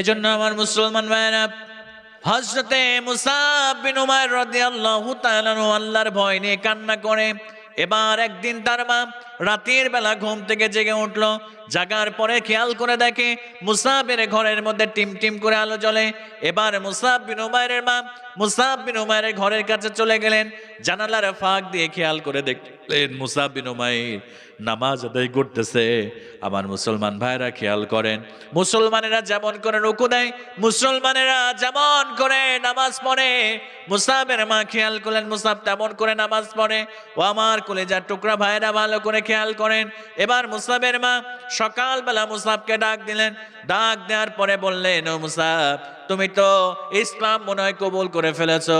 এজন্য আমার মুসলমান ভাইরা হজরতে মুসাব বিন উমার তাআলা আনহু আল্লাহর ভয় নিয়ে কান্না করে। এবার একদিন তার মা রাতের বেলা ঘুম থেকে জেগে উঠল, জাগার পরে খেয়াল করে দেখে মুসাবের ঘরের মধ্যে টিম টিম করে আলো জ্বলে। এবার মুসাব বিন উমায়ের মা মুসাব বিন উমায়ের ঘরের কাছে চলে গেলেন, জানালার ফাঁক দিয়ে খেয়াল করে দেখলেন মুসাব বিন উমায়ের নামাজ আদায় করতেছে। আমার মুসলমান ভাইরা খেয়াল করেন, মুসলমানেরা যেমন করে রুকু দেয় মুসলমানেরা যেমন করে নামাজ পড়ে। মুসাবের মা খেয়াল করলেন মুসাব তেমন করে নামাজ পড়ে। ও আমার কলেজার টুকরা ভাইরা ভালো করে খেয়াল করেন। এবার মুসাবের মা সকালবেলা মুসাবকে ডাক দিলেন। ডাক দেওয়ার পরে বললেন, ও মুসাব তুমি তো ইসলাম মনে হয় কবুল করে ফেলেছো।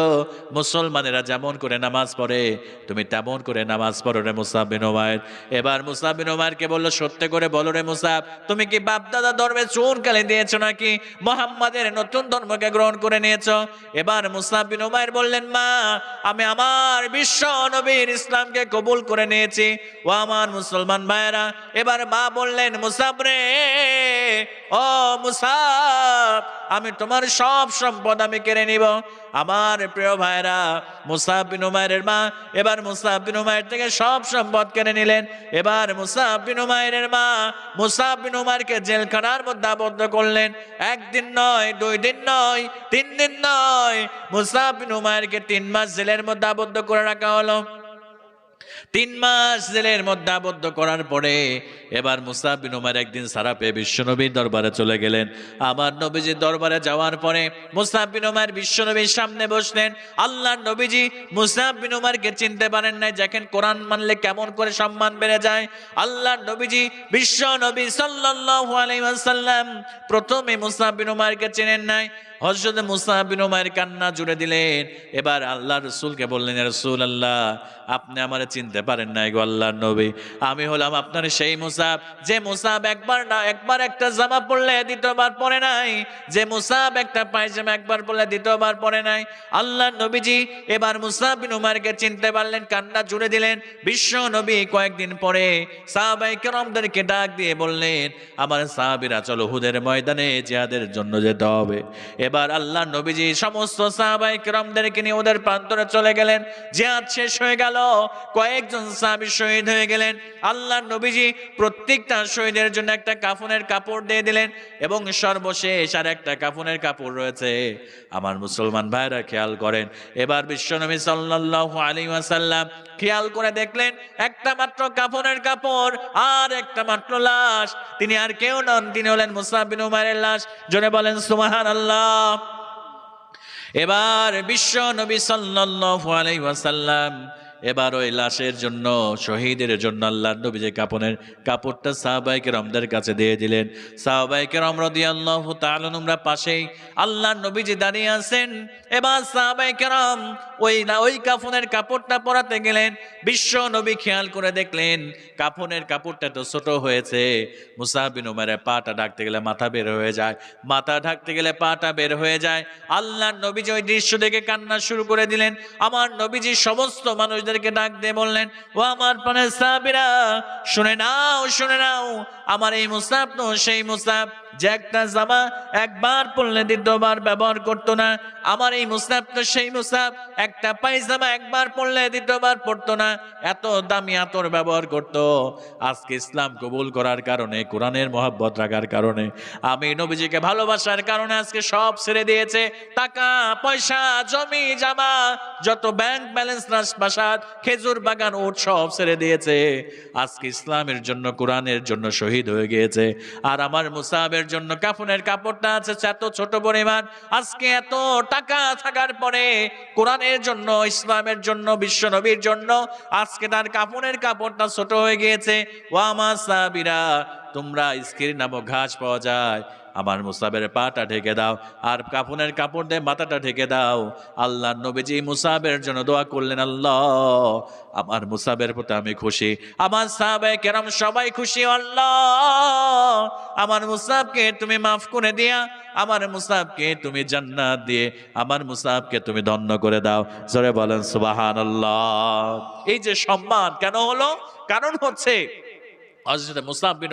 মুসলমানেরা যেমন করে নামাজ পড়ে, তুমি তেমন করে নামাজ পড়ো রে মুসাব বিন ওমায়ের এবার মুসাব বিন ওমায়েরকে বলল, সত্যি করে বলো রে মুসাব, তুমি কি বাপদাদা ধর্মে চুন কালে দিয়েছ নাকি? মোহাম্মদের নতুন ধর্মকে গ্রহণ করে নিয়েছো। এবার মুসাব বিন ওমায়ের বললেন, মা, আমি আমার বিশ্ব নবীর ইসলামকে কবুল করে নিয়েছি। ও আমার মুসলমান ভাইয়েরা। এবার মা বললেন, মুসাব রে ও মুসাব, আমি তোমার সব সম্পদ আমি কেড়ে নিব। আমার প্রিয় ভাইরা, মুসাব বিন উমায়ের মা, এবার মুসাব বিন উমায়ের থেকে সব সম্পদ কেড়ে নিলেন। এবার মুসাব বিন উমায়ের মা, মুসাব বিন উমারকে জেলখানার মধ্যে আবদ্ধ করলেন। একদিন নয়, দুই দিন নয়, তিন দিন নয়, মুসাব বিন উমায়েরকে তিন মাস জেলের মধ্যে আবদ্ধ করে রাখা হলো। তিন মাস জেলের মধ্যে আবদ্ধ করার পরে এবার বিন উমার একদিন সারা পেয়ে বিশ্বনবীর দরবারে চলে গেলেন। আমার নবীজির দরবারে যাওয়ার পরে বিন উমার বিশ্বনবীর সামনে বসলেন। আল্লাহ নবীজি বিন উমারকে চিনতে পারেন নাই, দেখেন কোরআন মানলে কেমন করে সম্মান বেড়ে যায়। আল্লাহ নবীজি বিশ্ব নবী সাল্লাল্লাহু আলাইহি ওয়াসাল্লাম প্রথমে বিন উমারকে চেনেন নাই। হজরত মুসা বিন কান্না জুড়ে দিলেন। এবার আল্লাহ রসুলকে বললেন রসুল আল্লাহ আপনি আমারে চিনতে পারেন না গো আল্লাহর নবী। আমি হলাম আপনার সেই মুসাব। যে মুসাব একবার না, একবার একটা জামা পরলে দ্বিতীয়বার পরে নাই। যে মুসাব একটা পায়জামা একবার পরলে দ্বিতীয়বার পরে নাই। আল্লাহ নবীজি এবার মুসা বিন উমারকে চিনতে পারলেন, কান্না জুড়ে দিলেন। বিশ্ব নবী কয়েকদিন পরে সাহাবাই কেরমদেরকে ডাক দিয়ে বললেন, আমার সাহাবিরা চলো হুদের ময়দানে জিহাদের জন্য যেতে হবে। এবার আল্লাহ নবীজি সমস্ত সাহাবাই নিয়ে ওদের প্রান্তরে চলে গেলেন। জিহাদ শেষ হয়ে গেল। কয়েকজন সাহাবি শহীদ হয়ে গেলেন। আল্লাহ নবীজি প্রত্যেকটা শহীদের জন্য একটা কাফনের কাপড় দিয়ে দিলেন এবং সর্বশেষ আর একটা কাফনের কাপড় রয়েছে। আমার মুসলমান ভাইরা খেয়াল করেন, এবার বিশ্বনবী সাল্লাল্লাহু আলাইহি ওয়াসাল্লাম খেয়াল করে দেখলেন, একটা মাত্র কাফনের কাপড় আর একটা মাত্র লাশ। তিনি আর কেউ নন, তিনি হলেন মুসাব বিন উমারের লাশ। জনে বলেন, সুবহানাল্লাহ। এবার বিশ্ব নবী সাল্লাল্লাহু আলাইহি ওয়াসাল্লাম এবার ওই লাশের জন্য, শহীদের জন্য আল্লাহ নবী যে কাপনের কাপড়টা সাহাবাইকে রমদের কাছে দিয়ে দিলেন। সাহাবাইকে রম রদি আল্লাহ তালনুমরা পাশেই আল্লাহ দাঁড়িয়ে আছেন, এবার সাহাবাইকে রম ওই না, ওই কাফনের কাপড়টা পরাতে গেলেন। বিশ্ব নবী খেয়াল করে দেখলেন, কাফনের কাপড়টা তো ছোট হয়েছে। মুসাবিন উমারের পাটা ঢাকতে গেলে মাথা বের হয়ে যায়, মাথা ঢাকতে গেলে পাটা বের হয়ে যায়। আল্লাহ নবীজি ওই দৃশ্য দেখে কান্না শুরু করে দিলেন। আমার নবীজি সমস্ত মানুষদেরকে ডাক দিয়ে বললেন, ও আমার প্রাণের সাহাবীরা, শুনে নাও শুনে নাও, আমার এই মুসাব তো সেই মুসাব যে একটা জামা একবার পরলে দ্বিতীয়বার ব্যবহার করতো না, আমার এই মুসাব তো সেই মুসাব একটা পায়জামা একবার পরলে দ্বিতীয়বার পরতো না, এত দামি আতর ব্যবহার করত। আজকে ইসলাম কবুল করার কারণে, কোরআনের মহাব্বত রাখার কারণে, আমি নবীজিকে ভালোবাসার কারণে আজকে সব ছেড়ে দিয়েছে। টাকা, পয়সা, জমি, জামা, যত ব্যাংক ব্যালেন্স রাজপ্রাসাদ খেজুর বাগান ওট সব ছেড়ে দিয়েছে। আজকে ইসলামের জন্য, কোরআনের জন্য শহীদ হয়ে গিয়েছে। আর আমার মুসাবের জন্য কাফনের কাপড়টা আছে এত ছোট পরিমাণ। আজকে এত টাকা থাকার পরে কোরআনের জন্য, ইসলামের জন্য, বিশ্ব নবীর জন্য আজকে তার কাপনের কাপড়টা ছোট হয়ে গিয়েছে। ও আমার সাহাবিরা তোমরা স্কির নামক ঘাস পাওয়া যায়। আমার মুসাবের পাটা ঢেকে দাও, আর কাফনের কাপড় দিয়ে মাথাটা ঢেকে দাও। আল্লাহ নবীজি মুসাবের জন্য দোয়া করলেন, আল্লাহ, আমার মুসাবের প্রতি আমি খুশি, আমার সাহাবে কেরাম সবাই খুশি, আল্লাহ, আমার মুসাবকে তুমি মাফ করে দিয়া, আমার মুসাবকে তুমি জান্নাত দিয়ে, আমার মুসাবকে তুমি ধন্য করে দাও। জোরে বলেন সুবাহান আল্লাহ এই যে সম্মান কেন হলো? কারণ হচ্ছে হজরত মুসাব বিন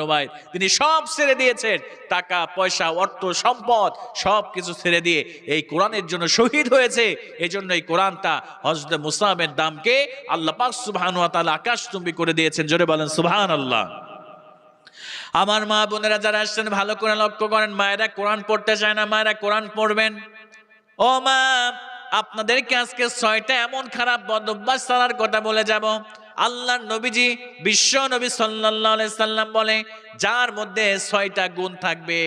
তিনি সব ছেড়ে দিয়েছেন। টাকা, পয়সা, অর্থ, সম্পদ সব কিছু ছেড়ে দিয়ে এই কোরআনের জন্য শহীদ হয়েছে। এই জন্য এই কোরআনটা হজরত মুসাবের দামকে আল্লাহ পাক সুবহান ওয়া তাআলা আকাশচুম্বী করে দিয়েছেন। জোরে বলেন সুবহান আল্লাহ আমার মা বোনেরা যারা আসছেন, ভালো করে লক্ষ্য করেন, মায়েরা কোরআন পড়তে চায় না, মায়েরা কোরআন পড়বেন। ও মা, আপনাদেরকে আজকে ছয়টা এমন খারাপ বদ অভ্যাস কথা বলে যাব। আল্লাহ নবীজি বিশ্ব নবী আলাইহি সাল্লাম বলে, যার মধ্যে ছয়টা গুণ থাকবে।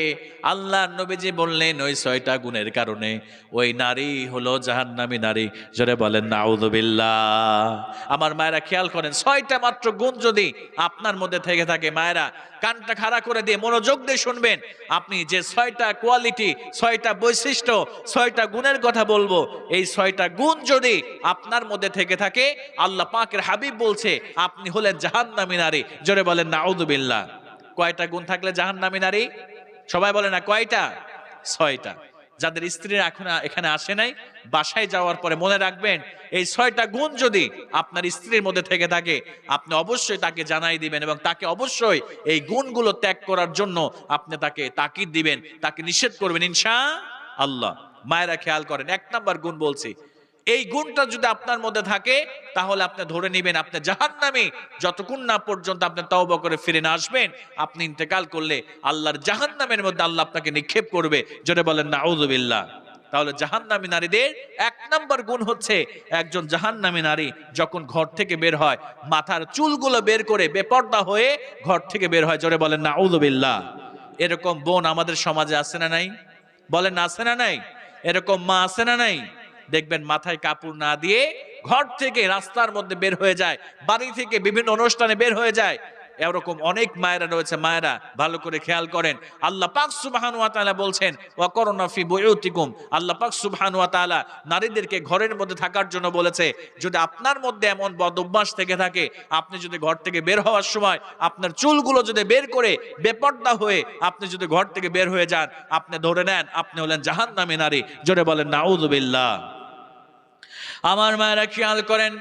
আল্লাহ নবীজি বললেন, ওই ছয়টা গুণের কারণে ওই নারী হলো জাহান্নামী নারী। জোরে বলেন নাউযুবিল্লাহ আমার মায়েরা খেয়াল করেন, ছয়টা মাত্র গুণ যদি আপনার মধ্যে থেকে থাকে, মায়েরা কানটা খাড়া করে দিয়ে মনোযোগ দিয়ে শুনবেন, আপনি যে ছয়টা কোয়ালিটি, ছয়টা বৈশিষ্ট্য, ছয়টা গুণের কথা বলব, এই ছয়টা গুণ যদি আপনার মধ্যে থেকে থাকে, আল্লাহ পাকের হাবিব বলছে আপনি হলেন জাহান্নামী নারী। জোরে বলেন নাউযুবিল্লাহ কয়টা গুণ থাকলে জাহান্নামী নারী? সবাই বলে না, কয়টা? ছয়টা। যাদের স্ত্রীরা এখন এখানে আসে নাই, বাসায় যাওয়ার পরে মনে রাখবেন, এই ছয়টা গুণ যদি আপনার স্ত্রীর মধ্যে থেকে থাকে, আপনি অবশ্যই তাকে জানাই দিবেন এবং তাকে অবশ্যই এই গুণগুলো ত্যাগ করার জন্য আপনি তাকে তাকিদ দিবেন, তাকে নিষেধ করবেন, ইনশা আল্লাহ। মায়েরা খেয়াল করেন, এক নাম্বার গুণ বলছি এই গুণটা যদি আপনার মধ্যে থাকে, তাহলে আপনি ধরে নেবেন আপনি জাহান্নামী। যতক্ষণ না পর্যন্ত আপনি তওবা করে ফিরে না আসবেন, আপনি ইন্তেকাল করলে আল্লাহর জাহান্নামের মধ্যে আল্লাহ আপনাকে নিক্ষেপ করবে। জোরে বলেন না নাউযুবিল্লাহ। তাহলে জাহান্নামী নারীদের এক নম্বর গুণ হচ্ছে একজন জাহান্নামী নারী যখন ঘর থেকে বের হয়, মাথার চুলগুলো বের করে বেপর্দা হয়ে ঘর থেকে বের হয়। জোরে বলেন না নাউযুবিল্লাহ। এরকম বোন আমাদের সমাজে আছে না নাই? বলেন, আছে না নাই? এরকম মা আছে না নাই? দেখবেন মাথায় কাপড় না দিয়ে ঘর থেকে রাস্তার মধ্যে বের হয়ে যায়, বাড়ি থেকে বিভিন্ন অনুষ্ঠানে বের হয়ে যায়। এরকম অনেক মায়েরা রয়েছে, মায়েরা ভালো করে খেয়াল করেন। আল্লাহ পাক সুবহান ওয়া তাআলা বলছেন ওয়া করোনা ফি বুয়ুতিকুম। আল্লাহ পাক সুবহান ওয়া তাআলা নারীদেরকে ঘরের মধ্যে থাকার জন্য বলেছে, যদি আপনার মধ্যে এমন বদ অভ্যাস থেকে থাকে, আপনি যদি ঘর থেকে বের হওয়ার সময় আপনার চুলগুলো যদি বের করে বেপর্দা হয়ে আপনি যদি ঘর থেকে বের হয়ে যান, আপনি ধরে নেন আপনি হলেন জাহান্নামী নারী। জোরে বলেন নাউযুবিল্লাহ আমার মায়েরা খেয়াল করেন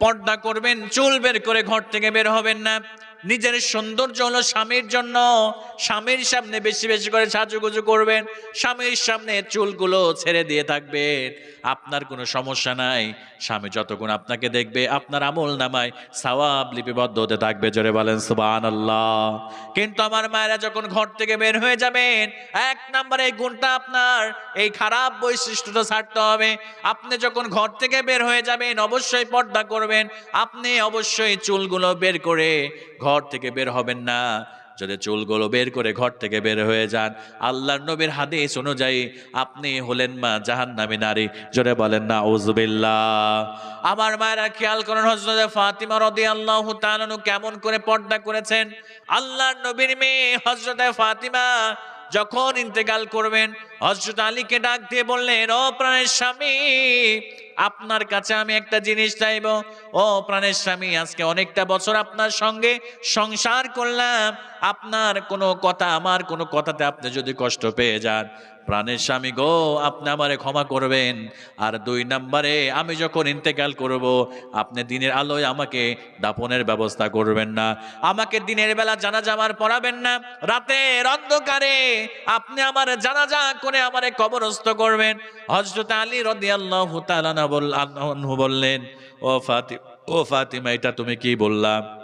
পর্দা করবেন চুল বের করে ঘর থেকে বের হবেন না। নিজের সৌন্দর্য হলো স্বামীর জন্য। স্বামীর সামনে বেশি বেশি করে সাজুগুজু করবেন। স্বামীর সামনে চুলগুলো ছেড়ে দিয়ে থাকবেন। আপনার কোনো সমস্যা নাই। স্বামী যতক্ষণ আপনাকে দেখবে, আপনার আমল নামায় সওয়াব লিপিবদ্ধ হতে থাকবে, জোরে বলেন সুবান আল্লাহ কিন্তু আমার মায়েরা যখন ঘর থেকে বের হয়ে যাবেন, এক নম্বরে এই গুণটা আপনার, এই খারাপ বৈশিষ্ট্যটা ছাড়তে হবে। আপনি যখন ঘর থেকে বের হয়ে যাবেন, অবশ্যই পর্দা করবেন। আপনি অবশ্যই চুলগুলো বের করে ঘর থেকে বের হবেন না। যদি চুলগুলো বের করে ঘর থেকে বের হয়ে যান, আল্লাহর নবীর হাদিস অনুযায়ী আপনি হলেন মা জাহান নামে নারী। জোরে বলেন না ওজবিল্লা আমার মায়েরা খেয়াল করেন হজরত ফাতিমা রদি আল্লাহ কেমন করে পর্দা করেছেন। আল্লাহর নবীর মেয়ে হজরত ফাতিমা যখন ইন্তেকাল করবেন হজরত আলীকে ডাক দিয়ে বললেন, ও প্রাণের স্বামী, আপনার কাছে আমি একটা জিনিস চাইব। ও প্রাণের স্বামী, আজকে অনেকটা বছর আপনার সঙ্গে সংসার করলাম। আপনার কোনো কথা, আমার কোনো কথাতে আপনি যদি কষ্ট পেয়ে যান প্রাণের স্বামী গো, আপনি আমারে ক্ষমা করবেন। আর দুই নম্বরে, আমি যখন ইন্তেকাল করব, আপনি দিনের আলোয় আমাকে দাপনের ব্যবস্থা করবেন না। আমাকে দিনের বেলা জানাজা আমার পড়াবেন না। রাতের অন্ধকারে আপনি আমার জানাজা করে আমারে কবরস্থ করবেন। হজরত আলী তাআলা বল- বললেন, ও ফাতি, ও ফাতিমা, এটা তুমি কি বললাম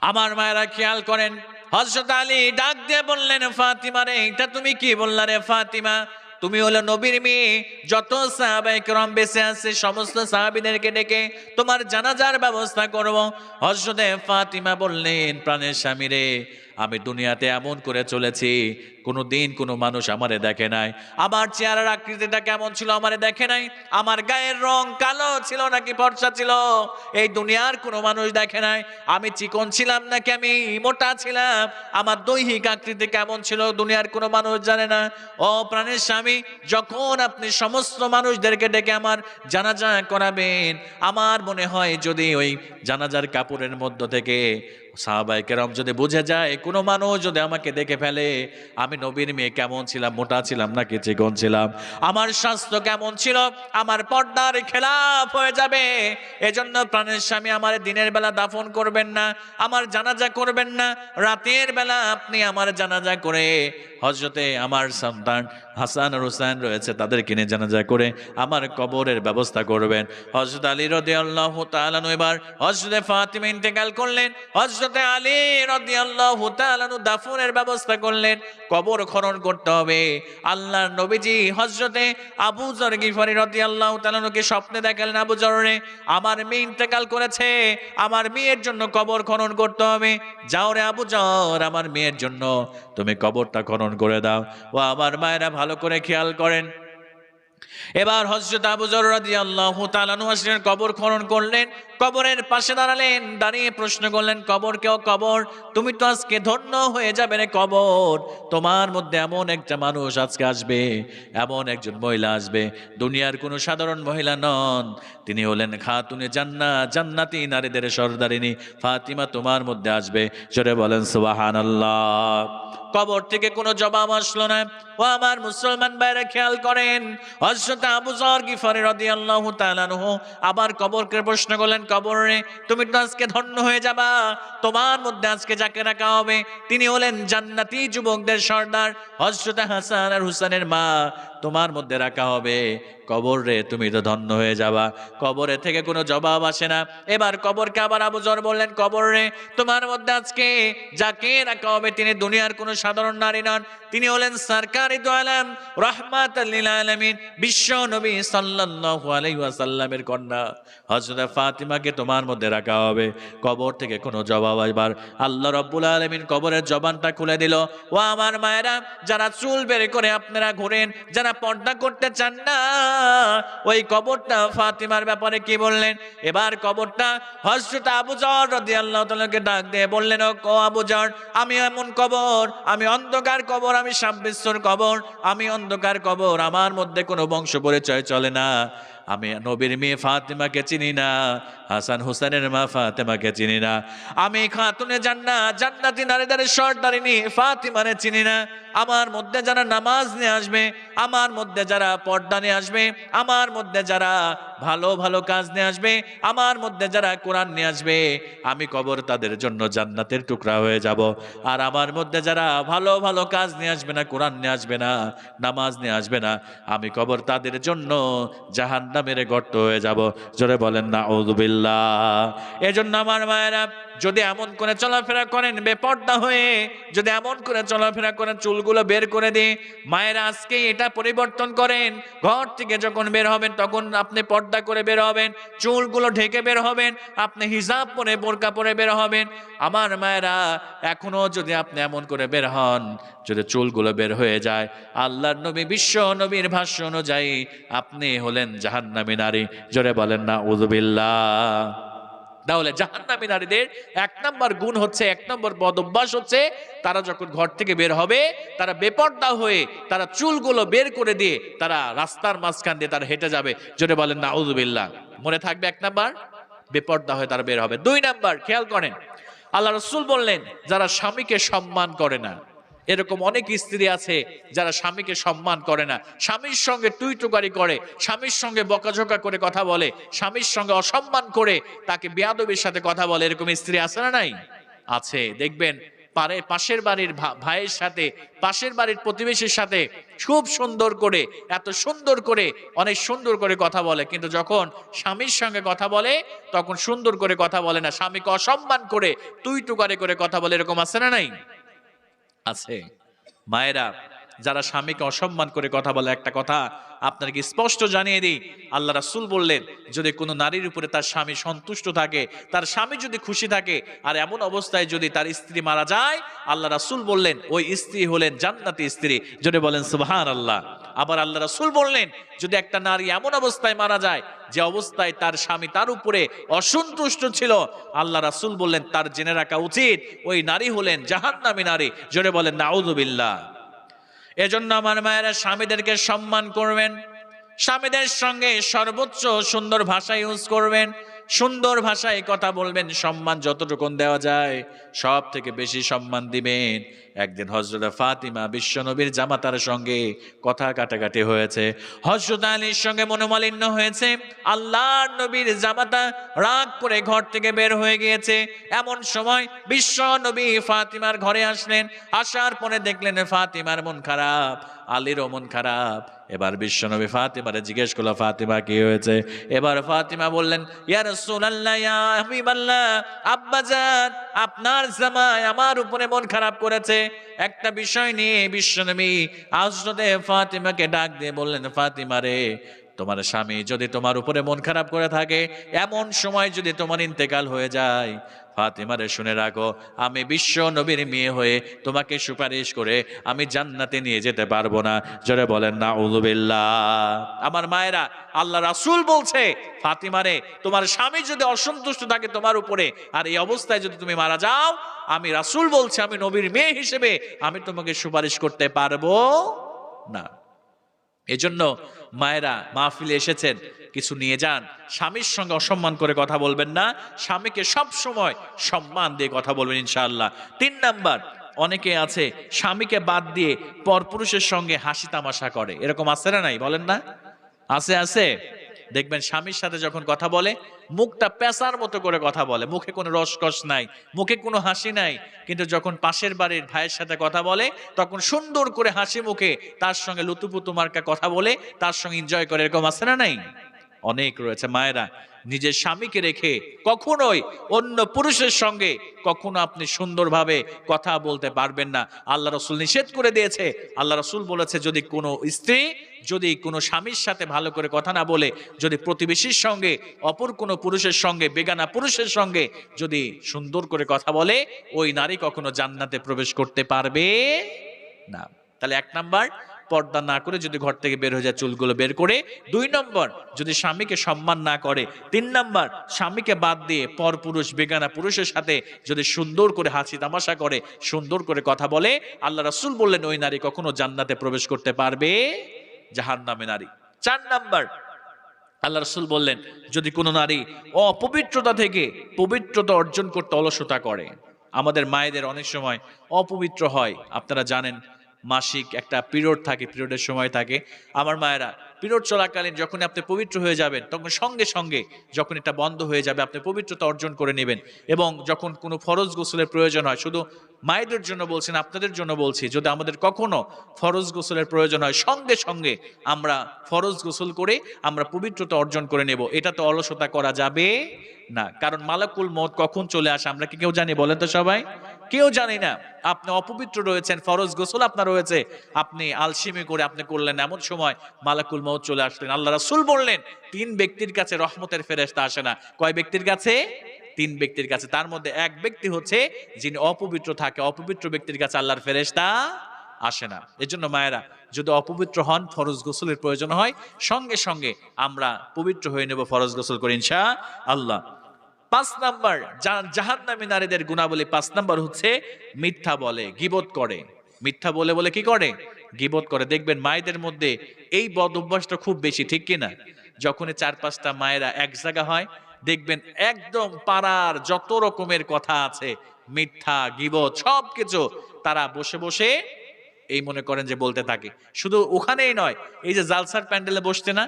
আমার মায়েরা খেয়াল করেন হজরত আলী ডাক দিয়ে বললেন, ফাতিমা রে, এটা তুমি কি বললা রে ফাতিমা? তুমি হলো নবীর মেয়ে। যত সাহাবাই ক্রম বেঁচে আছে, সমস্ত সাহাবিদেরকে ডেকে তোমার জানাজার ব্যবস্থা করব। হর্ষদে ফাতিমা বললেন, প্রাণের স্বামী রে আমি দুনিয়াতে এমন করে চলেছি কোনো দিন কোনো মানুষ আমারে দেখে নাই। আমার চেহারার আকৃতিটা কেমন ছিল আমারে দেখে নাই? আমার গায়ের রং কালো ছিল নাকি ফর্সা ছিল? এই দুনিয়ার কোনো মানুষ দেখে নাই। আমি চিকন ছিলাম নাকি আমি মোটা ছিলাম? আমার দৈহিক আকৃতি কেমন ছিল দুনিয়ার কোনো মানুষ জানে না। ও প্রাণের স্বামী, যখন আপনি সমস্ত মানুষদেরকে ডেকে আমার জানাজা করাবেন, আমার মনে হয় যদি ওই জানাজার কাপড়ের মধ্য থেকে সাহাবাইকেরাম যদি বুঝে যায়, কোনো মানুষ যদি আমাকে দেখে ফেলে, আমি নবীর মেয়ে কেমন ছিলাম, মোটা ছিলাম নাকি চিকন ছিলাম? আমার স্বাস্থ্য কেমন ছিল? আমার পর্দার খেলাফ হয়ে যাবে। এজন্য প্রাণের স্বামী আমার দিনের বেলা দাফন করবেন না, আমার জানাজা করবেন না। রাতের বেলা আপনি আমার জানাজা করে হজরতে আমার সন্তান হাসান আর হুসাইন রয়েছে তাদের কিনে জানাজা করে আমার কবরের ব্যবস্থা করবেন। হজরত আলী রদি আল্লাহ তালানু এবার হজরতে ফাতিমা ইন্তেকাল করলেন হজরতে আলী রদি আল্লাহ তালানু দাফনের ব্যবস্থা করলেন, কবর খনন করতে হবে। আল্লাহর নবীজি হজরতে আবু জর গিফারি রদি আল্লাহ তালানুকে স্বপ্নে দেখালেন, আবু জরনে আমার মেয়ে ইন্তেকাল করেছে, আমার মেয়ের জন্য কবর খনন করতে হবে। যাও রে আবু জর, আমার মেয়ের জন্য, তুমি কবরটা খনন করে দাও। ও আমার মায়েরা ভালো করে খেয়াল করেন। এবার হজরত আবু জর রাদিয়াল্লাহু তাআলা নু কবর খনন করলেন। কবরের পাশে দাঁড়ালেন, দাঁড়িয়ে প্রশ্ন করলেন, কবর কেউ কবর? তুমি তো আজকে ধন্য হয়ে যাবে রে কবর। তোমার মধ্যে এমন একটা মানুষ আজকে আসবে, এমন একজন মহিলা আসবে। দুনিয়ার কোনো সাধারণ মহিলা নন। তিনি হলেন খাতুনে জান্নাত জান্নাতি নারীদের সর্দারিনী। ফাতিমা তোমার মধ্যে আসবে। জোরে বলেন, সুবহানাল্লাহ। কবর থেকে কোনো জবাব আসলো না। ও আমার মুসলমান ভাইরা, খেয়াল করেন, হযরত আবু যর গিফারি রাদিয়াল্লাহু তাআলা নহ আবার কবরকে প্রশ্ন করলেন, কবর রে তুমি তো আজকে ধন্য হয়ে যাবা, তোমার মধ্যে আজকে যাকে রাখা হবে, তিনি হলেন জান্নাতি যুবকদের সর্দার হজরত হাসান আর হুসানের মা। তোমার মধ্যে রাখা হবে। কবর তুমি তো ধন্য হয়ে যাবা। কবরে থেকে কোনো জবাব আসে না। এবার কবরকে আবার আবু জর বললেন, কবর রে, তোমার মধ্যে আজকে যাকে রাখা হবে তিনি দুনিয়ার কোনো সাধারণ নারী নন। তিনি হলেন সরকারি দোয়ালাম রহমাত আলামিন, বিশ্ব নবী কন্যা। ফাতিমাকে তোমার মধ্যে রাখা হবে। কবর থেকে কোনো জবাব আসবার। আল্লাহ রাব্বুল আলামিন কবরের জবানটা খুলে দিল। ও আমার মায়েরা, যারা চুল বের করে আপনারা ঘোরেন, যারা পর্দা করতে চান না। ওই কবরটা ফাতিমার ব্যাপারে কি বললেন? এবার কবরটা হজরত আবু জর রদি আল্লাহ তালাকে ডাক দিয়ে বললেন, ও আবু জর, আমি এমন কবর, আমি অন্ধকার কবর, আমি সাব্বিশ্বর কবর, আমি অন্ধকার কবর, আমার মধ্যে কোনো বংশ পরিচয় চলে না। আমি নবীর মেয়ে ফাতেমাকে চিনি না, হাসান হুসানের মা ফাতেমাকে চিনি না। আমি খাতুনে জান্না জান্নাতি নারীদের সর্দারিনী ফাতিমারে চিনি না। আমার মধ্যে যারা নামাজ নিয়ে আসবে, আমার মধ্যে যারা পর্দা নিয়ে আসবে, আমার মধ্যে যারা ভালো ভালো কাজ নিয়ে আসবে, আমার মধ্যে যারা কোরআন নিয়ে আসবে, আমি কবর তাদের জন্য জান্নাতের টুকরা হয়ে যাব। আর আমার মধ্যে যারা ভালো ভালো কাজ নিয়ে আসবে না, কোরআন নিয়ে আসবে না, নামাজ নিয়ে আসবে না, আমি কবর তাদের জন্য জাহান নামের গর্ত হয়ে যাব। জোরে বলেন না ওদুবিল্লা এজন্য আমার মায়েরা, যদি এমন করে চলাফেরা করেন, বেপর্দা হয়ে যদি এমন করে চলাফেরা করেন, চুলগুলো বের করে দিয়ে মায়েরা আজকে এটা পরিবর্তন করেন। ঘর থেকে যখন বের হবেন, তখন আপনি পর্দা করে বের হবেন, চুলগুলো ঢেকে বের হবেন, আপনি হিজাব পরে বোরকা পরে বের হবেন। আমার মায়েরা, এখনও যদি আপনি এমন করে বের হন, যদি চুলগুলো বের হয়ে যায়, আল্লাহর নবী বিশ্ব নবীর ভাষ্য অনুযায়ী আপনি হলেন জাহান্নামী নারী। জোরে বলেন না উজবিল্লাহ তাহলে জাহান্নামী নারীদের এক নম্বর গুণ হচ্ছে, এক নম্বর পদ অভ্যাস হচ্ছে, তারা যখন ঘর থেকে বের হবে, তারা বেপর্দা হয়ে তারা চুলগুলো বের করে দিয়ে তারা রাস্তার মাঝখান দিয়ে তারা হেঁটে যাবে। জোরে বলেন না উজবিল্লাহ মনে থাকবে এক নাম্বার? বেপর্দা হয়ে তারা বের হবে। দুই নাম্বার, খেয়াল করেন, আল্লাহ রসুল বললেন, যারা স্বামীকে সম্মান করে না এরকম অনেক স্ত্রী আছে যারা স্বামীকে সম্মান করে না। স্বামীর সঙ্গে টুই টুকারি করে, স্বামীর সঙ্গে বকাঝোকা করে কথা বলে, স্বামীর সঙ্গে অসম্মান করে তাকে বেয়াদবির সাথে কথা বলে, এরকম স্ত্রী আছে না নাই? আছে। দেখবেন পারে পাশের বাড়ির ভাইয়ের সাথে, পাশের বাড়ির প্রতিবেশীর সাথে খুব সুন্দর করে, এত সুন্দর করে, অনেক সুন্দর করে কথা বলে। কিন্তু যখন স্বামীর সঙ্গে কথা বলে, তখন সুন্দর করে কথা বলে না। স্বামীকে অসম্মান করে তুই টুকারে করে কথা বলে, এরকম আছে না নাই? আছে। মায়েরা যারা স্বামীকে অসম্মান করে কথা বলে একটা কথা আপনাকে স্পষ্ট জানিয়ে দিই, আল্লাহ রাসূল বললেন, যদি কোনো নারীর উপরে তার স্বামী সন্তুষ্ট থাকে, তার স্বামী যদি খুশি থাকে, আর এমন অবস্থায় যদি তার স্ত্রী মারা যায়, আল্লাহ রাসুল বললেন, ওই স্ত্রী হলেন জান্নাতি স্ত্রী। যদি বলেন সুবহান আল্লাহ আবার আল্লাহ রাসূল বললেন, যদি একটা নারী এমন অবস্থায় মারা যায়, যে অবস্থায় তার স্বামী তার উপরে অসন্তুষ্ট ছিল, আল্লাহ রাসুল বললেন, তার জেনে রাখা উচিত, ওই নারী হলেন জাহান্নামী নারী। জোরে বলেন, নাউযুবিল্লাহ। এজন্য আমার মায়েরা স্বামীদেরকে সম্মান করবেন স্বামীদের সঙ্গে সর্বোচ্চ সুন্দর ভাষা ইউজ করবেন সুন্দর ভাষায় কথা বলবেন, সম্মান যতটুকুন দেওয়া যায় সব থেকে বেশি সম্মান দিবেন। একদিন হজরত ফাতিমা বিশ্বনবীর জামাতার সঙ্গে কথা কাটাকাটি হয়েছে। হজরত আলীর সঙ্গে মনোমালিন্য হয়েছে। আল্লাহর নবীর জামাতা রাগ করে ঘর থেকে বের হয়ে গিয়েছে। এমন সময় বিশ্ব নবী ফাতিমার ঘরে আসলেন। আসার পরে দেখলেন ফাতিমার মন খারাপ। আলীরও অমন খারাপ। এবার বিশ্বনবী ফাতিমারে জিজ্ঞেস করল, ফাতিমা, কি হয়েছে? এবার ফাতিমা বললেন আব্বাজান আপনার জামায় আমার উপরে মন খারাপ করেছে। একটা বিষয় নিয়ে বিশ্বনবী হযরতে ফাতিমাকে ডাক দিয়ে বললেন, ফাতিমা রে তোমার স্বামী যদি তোমার উপরে মন খারাপ করে থাকে, এমন সময় যদি তোমার ইন্তেকাল হয়ে যায়, ফাতিমারে শুনে রাখো, আমি বিশ্ব নবীর মেয়ে হয়ে তোমাকে সুপারিশ করে আমি জান্নাতে নিয়ে যেতে পারব না। জোরে বলেন না উলুবিল্লাহ আমার মায়েরা, আল্লাহ রাসূল বলছে, ফাতিমারে, তোমার স্বামী যদি অসন্তুষ্ট থাকে তোমার উপরে, আর এই অবস্থায় যদি তুমি মারা যাও, আমি রাসূল বলছি, আমি নবীর মেয়ে হিসেবে আমি তোমাকে সুপারিশ করতে পারব না। এজন্য মায়েরা মাহফিলে এসেছেন, কিছু নিয়ে যান। স্বামীর সঙ্গে অসম্মান করে কথা বলবেন না। স্বামীকে সব সময় সম্মান দিয়ে কথা বলবেন ইনশাআল্লাহ। তিন নাম্বার, অনেকে আছে, স্বামীকে বাদ দিয়ে পরপুরুষের সঙ্গে হাসি তামাশা করে। এরকম আছে না নাই? বলেন না? আছে আছে? দেখবেন স্বামীর সাথে যখন কথা বলে, মুখটা পেঁচার মতো করে কথা বলে। মুখে কোনো রসকস নাই, মুখে কোনো হাসি নাই। কিন্তু যখন পাশের বাড়ির ভাইয়ের সাথে কথা বলে, তখন সুন্দর করে হাসি মুখে তার সঙ্গে লুতুপুতু মার্কা কথা বলে, তার সঙ্গে এনজয় করে, এরকম আছে না নাই? অনেক রয়েছে মায়েরা, নিজের স্বামীকে রেখে কখনোই অন্য পুরুষের সঙ্গে কখনো আপনি সুন্দরভাবে কথা বলতে পারবেন না। আল্লাহ রসুল নিষেধ করে দিয়েছে। আল্লাহ রসুল বলেছে, যদি কোনো স্ত্রী যদি কোনো স্বামীর সাথে ভালো করে কথা না বলে, যদি প্রতিবেশীর সঙ্গে, অপর কোনো পুরুষের সঙ্গে, বেগানা পুরুষের সঙ্গে যদি সুন্দর করে কথা বলে, ওই নারী কখনো জান্নাতে প্রবেশ করতে পারবে না। তাহলে এক নাম্বার, পর্দা না করে যদি ঘর থেকে বের হয়ে যায়, চুলগুলো বের করে। দুই নম্বর, যদি স্বামীকে সম্মান না করে। তিন নম্বর, স্বামীকে বাদ দিয়ে পর পুরুষ বেগানা পুরুষের সাথে যদি সুন্দর করে হাসি তামাশা করে, সুন্দর করে কথা বলে, আল্লাহ রাসূল বললেন, ওই নারী কখনো জান্নাতে প্রবেশ করতে পারবে জাহান নামে নারী। চার নাম্বার, আল্লাহ রসুল বললেন, যদি কোনো নারী অপবিত্রতা থেকে পবিত্রতা অর্জন করতে অলসতা করে, আমাদের মায়েদের অনেক সময় অপবিত্র হয়, আপনারা জানেন মাসিক একটা পিরিয়ড থাকে, পিরিয়ডের সময় থাকে। আমার মায়েরা, পিরিয়ড চলাকালীন যখন আপনি পবিত্র হয়ে যাবেন, তখন সঙ্গে সঙ্গে যখন এটা বন্ধ হয়ে যাবে, আপনি পবিত্রতা অর্জন করে নেবেন। এবং যখন কোনো ফরজ গোসলের প্রয়োজন হয়, শুধু মায়েদের জন্য বলছেন আপনাদের জন্য বলছি, যদি আমাদের কখনো ফরজ গোসলের প্রয়োজন হয়, সঙ্গে সঙ্গে আমরা ফরজ গোসল করে আমরা পবিত্রতা অর্জন করে নেব। এটা তো অলসতা করা যাবে না। কারণ মালাকুল মত কখন চলে আসে, আমরা কি কেউ জানি? বলেন তো সবাই। কেউ জানি না। আপনি অপবিত্র রয়েছেন, ফরজ গোসল আপনার রয়েছে আপনি আলসিমি করে আপনি করলেন এমন সময় মালাকুল মৌত চলে আসলেন। আল্লাহ রাসূল বললেন, তিন ব্যক্তির কাছে রহমতের ফেরেশতা আসে না। কয় ব্যক্তির কাছে? তিন ব্যক্তির কাছে। তার মধ্যে এক ব্যক্তি হচ্ছে যিনি অপবিত্র থাকে। অপবিত্র ব্যক্তির কাছে আল্লাহর ফেরেশতা আসে না। এজন্য মায়েরা, যদি অপবিত্র হন, ফরজ গোসলের প্রয়োজন হয়, সঙ্গে সঙ্গে আমরা পবিত্র হয়ে নেব, ফরজ গোসল করে ইনশা আল্লাহ পাঁচ নাম্বার জাহান্নামী নারীদের গুণাবলী পাঁচ নাম্বার হচ্ছে মিথ্যা বলে, গিবত করে। মিথ্যা বলে বলে কি করে? গিবত করে। দেখবেন মায়েদের মধ্যে এই বদ অভ্যাসটা খুব বেশি, ঠিক কিনা যখনই চার পাঁচটা মায়েরা এক জায়গা হয়, দেখবেন একদম পাড়ার যত রকমের কথা আছে, মিথ্যা, গিবত সব কিছু তারা বসে বসে এই মনে করেন যে বলতে থাকে। শুধু ওখানেই নয়, এই যে জালসার প্যান্ডেলে বসতে না,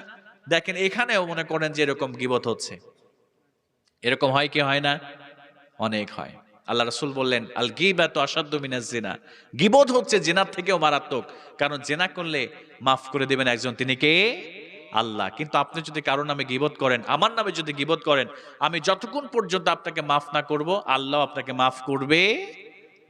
দেখেন এখানেও মনে করেন যে এরকম গিবত হচ্ছে। এরকম হয় কি হয় না? অনেক হয়। আল্লাহ রসুল বললেন আল গিবা তো অসাধ্য মিনাজ জিনা। গিবোধ হচ্ছে জেনার থেকেও মারাত্মক। কারণ জেনা করলে মাফ করে দেবেন একজন। তিনি কে? আল্লাহ। কিন্তু আপনি যদি কারও নামে গিবত করেন, আমার নামে যদি গিবত করেন, আমি যতক্ষণ পর্যন্ত আপনাকে মাফ না করব, আল্লাহ আপনাকে মাফ করবে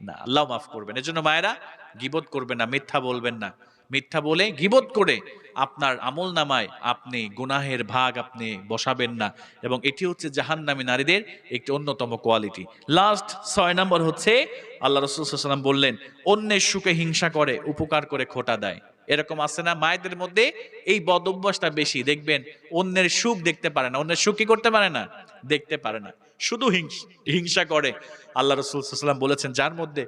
না। আল্লাহ মাফ করবেন। এজন্য মায়েরা গিবত করবেন না, মিথ্যা বলবেন না। মিথ্যা বলে গিবত করে আপনার আমল নামায় আপনি গুনাহের ভাগ আপনি বসাবেন না। এবং এটি হচ্ছে জাহান্নামী নারীদের একটি অন্যতম কোয়ালিটি। লাস্ট ছয় নম্বর হচ্ছে, আল্লাহ রসুলাম বললেন, অন্যের সুখে হিংসা করে, উপকার করে খোটা দেয়। এরকম আছে না, মায়েদের মধ্যে এই বদ অভ্যাসটা বেশি। দেখবেন, অন্যের সুখ দেখতে পারে না। অন্যের সুখ কি করতে পারে না? দেখতে পারে না। শুধু হিংসা করে। আল্লাহ রসুল বলেছেন, যার মধ্যে